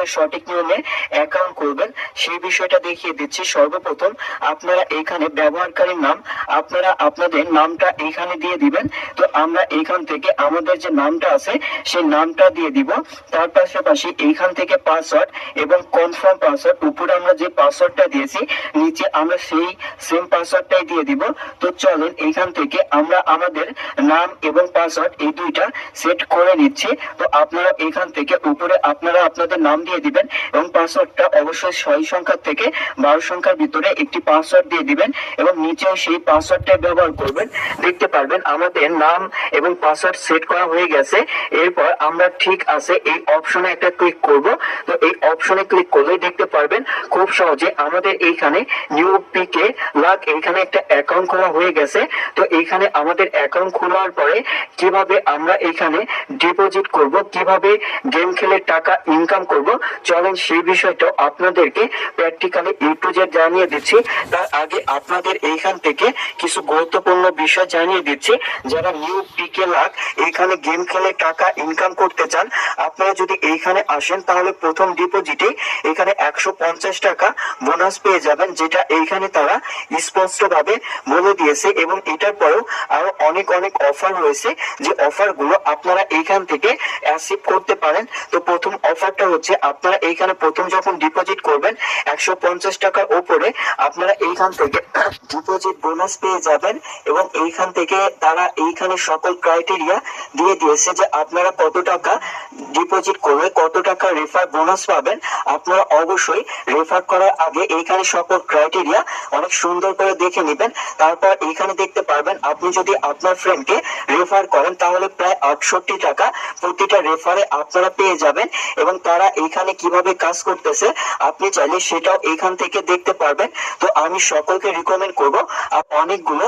কীভাবে সঠিক নিয়মে অ্যাকাউন্ট করবেন। সেই বিষয়টা দেখিয়ে দিচ্ছি। সর্বপ্রথম আপনারা এখানে ব্যবহারকারীর নাম, আপনারা আপনাদের নামটা এখানে দিয়ে দিবেন। তো আমরা এখান থেকে আমাদের যে নামটা আছে, সেই নামটা দিয়ে দিব। তার পাশাপাশি এইখান থেকে পাসওয়ার্ড এবং কনফার্ম পাসওয়ার্ড উপরে আমরা যে পাসওয়ার্ডটা দিয়েছি, নিচে আমরা সেই সেম পাসওয়ার্ডটাই দিয়ে দিব। তো চলেন, এখান থেকে আমরা আমাদের নাম এবং পাসওয়ার্ড এই দুইটা সেট করে নিচ্ছি। তো আপনারা এখান থেকে উপরে আপনারা আপনাদের নাম দিয়ে দিবেন এবং পাসওয়ার্ডটা অবশ্যই ছয় সংখ্যার থেকে বারো সংখ্যার ভিতরে একটি পাসওয়ার্ড দিয়ে দিবেন এবং নিচেও সেই পাসওয়ার্ডটা ব্যবহার করবেন। দেখতে পারবেন আমাদের নাম এবং পাসওয়ার্ড সেট করা হয়ে গেছে। এরপর আমরা ঠিক আছে এই অপশনে একটা ক্লিক করব। তো এই অপশনে ক্লিক করলে দেখতে পারবেন খুব সহজে আমাদের এইখানে নিউ পিকে লাখ এইখানে একটা অ্যাকাউন্ট খোলা হয়ে গেছে। তো এইখানে আমাদের অ্যাকাউন্ট খোলার পরে কীভাবে আমরা এখানে ডিপোজিট করব, কীভাবে গেম খেলে টাকা ইনকাম করব চলেন সেই বিষয়টা আপনাদেরকে প্র্যাকটিক্যালি ইউ টু জেড জানিয়ে দিচ্ছি। তার আগে আপনাদের এইখান থেকে কিছু গুরুত্বপূর্ণ বিষয় জানিয়ে দিচ্ছি। যারা নিউ পিকে লাখ এইখানে গেম খেলে টাকা ইনকাম করতে চান, আপনারা যদি এইখানে আসেন, তাহলে প্রথম ডিপোজিটে এখানে একশো পঞ্চাশ টাকা বোনাস পেয়ে যাবেন, যেটা এইখানে তারা স্পষ্ট ভাবে বলে দিয়েছে এবং এটার পরেও আরও অনেক অনেক অফার রয়েছে যে অফারগুলো আপনারা এইখান থেকে অ্যাসিভ করতে পারেন। তো প্রথম অফারটা হচ্ছে আপনারা এইখানে প্রথম যখন ডিপোজিট করবেন, একশো পঞ্চাশ টাকার উপরে আপনারা এইখান থেকে ডিপোজিট বোনাস পেয়ে যাবেন এবং এইখান থেকে তারা এইখানে সকল ক্রাইটেরিয়া দিয়ে দিয়েছে যে আপনারা কত টাকা ডিপোজিট করলে কত টাকা রেফার বোনাস পাবেন। আপনারা অবশ্যই রেফার করার আগে এইখানে সকল ক্রাইটেরিয়া অনেক সুন্দর করে দেখে নেবেন। তারপর এইখানে দেখতে পারবেন, আপনি যদি আপনার ফ্রেন্ডকে রেফার করেন, তাহলে প্রায় আটষট্টি টাকা প্রতিটা রেফারে আপনারা পেয়ে যাবেন এবং তারা এইখানে কীভাবে কাজ করতেছে, আপনি চাইলে সেটাও এইখান থেকে দেখতে পারবেন। তো আমি সকলকে রিকমেন্ড করব অনেকগুলো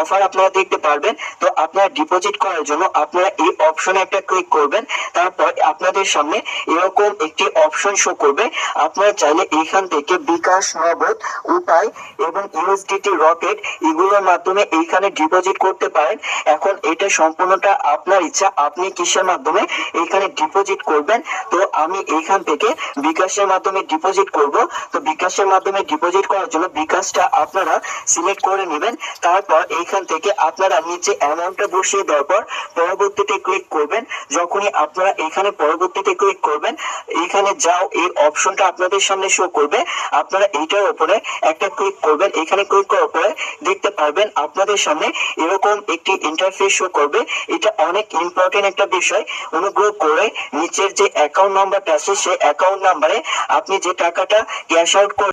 অফার আপনারা দেখতে পারবেন। তো আপনারা ডিপোজিট করার জন্য আপনারা এই অপশনে একটা ক্লিক করবেন, তারপর আপনাদের সামনে এরকম একটি অপশন শো করবে। আপনারা চাইলে এখান থেকে বিকাশ, নগদ, উপায় এবং ইউএসডিটি রকেট এগুলোর মাধ্যমে এইখানে ডিপোজিট করতে পারেন। এখন এটা সম্পূর্ণটা আপনার ইচ্ছা, আপনি কিসের মাধ্যমে এখানে ডিপোজিট করবেন? তো আমি এইখান থেকে বিকাশের মাধ্যমে ডিপোজিট করব। তো বিকাশের মাধ্যমে ডিপোজিট করার জন্য বিকাশটা আপনারা সিলেক্ট করে নেবেন। তারপর এইখান থেকে আপনারা নিচে অ্যামাউন্টটা বসিয়ে দেওয়ার পর পরবর্তীতে ক্লিক করবেন। যখনই আপনারা এখানে পরবর্তীতে ক্লিক করবেন, এখানে যাও, এই অপশনটা আপনাদের সামনে শো করবে। আপনারা এইটার উপরে একটা ক্লিক করবেন। এখানে ক্লিক করার পরে দেখতে পারবেন আপনাদের সামনে এরকম একটি ইন্টারফেস শো করবে। এটা অনেক ইম্পর্টেন্ট একটা বিষয়। অনুগ্রহ করে নিচের যে অ্যাকাউন্ট নাম্বারটা আছে সেই অ্যাকাউন্ট নাম্বারে আপনি যে টাকাটা ক্যাশ আউট